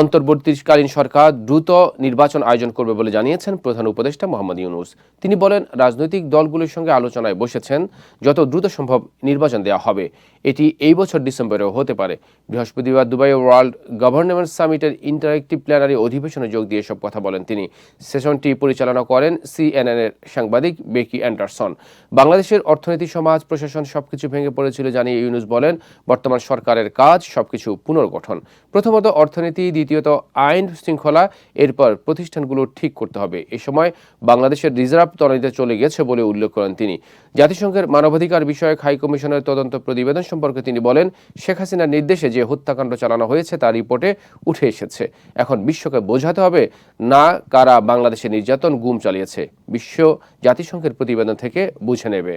অন্তর্বর্তীকালীন সরকার দ্রুত নির্বাচন আয়োজন করবে বলে জানিয়েছেন প্রধান উপদেষ্টা মোহাম্মদ ইউনুস। তিনি বলেন, রাজনৈতিক দলগুলোর সঙ্গে আলোচনায় বসেছেন, যত দ্রুত সম্ভব নির্বাচন দেওয়া হবে। এটি এই বছর ডিসেম্বরেও হতে পারে। বৃহস্পতিবার দুবাই ওয়ার্ল্ড গভর্নমেন্ট সামিটের ইন্টারেক্টিভ প্ল্যানারি অধিবেশনে যোগ দিয়ে সব কথা বলেন তিনি। সেশনটি পরিচালনা করেন সিএনএন এর সাংবাদিক বেকি অ্যান্ডারসন। বাংলাদেশের অর্থনীতি, সমাজ, প্রশাসন সবকিছু ভেঙে পড়েছিল জানিয়ে ইউনুস বলেন, বর্তমান সরকারের কাজ সবকিছু পুনর্গঠন। প্রথমত, অর্থনীতি দ্বিতীয়ত আইন শৃঙ্খলা এরপর প্রতিষ্ঠানগুলো ঠিক করতে হবে। এ সময় বাংলাদেশের রিজার্ভ তলানিতে চলে গেছে বলে উল্লেখ করেন তিনি। জাতিসংঘের মানবাধিকার বিষয়ক হাই কমিশনের তদন্ত প্রতিবেদন সম্পর্কে তিনি বলেন, শেখ হাসিনার নির্দেশে যে হত্যাকাণ্ড চালানো হয়েছে তার রিপোর্টে উঠে এসেছে। এখন বিশ্বকে বোঝাতে হবে, না কারা বাংলাদেশে নির্যাতন গুম চালিয়েছে। বিশ্ব জাতিসংঘের প্রতিবেদন থেকে বুঝে নেবে।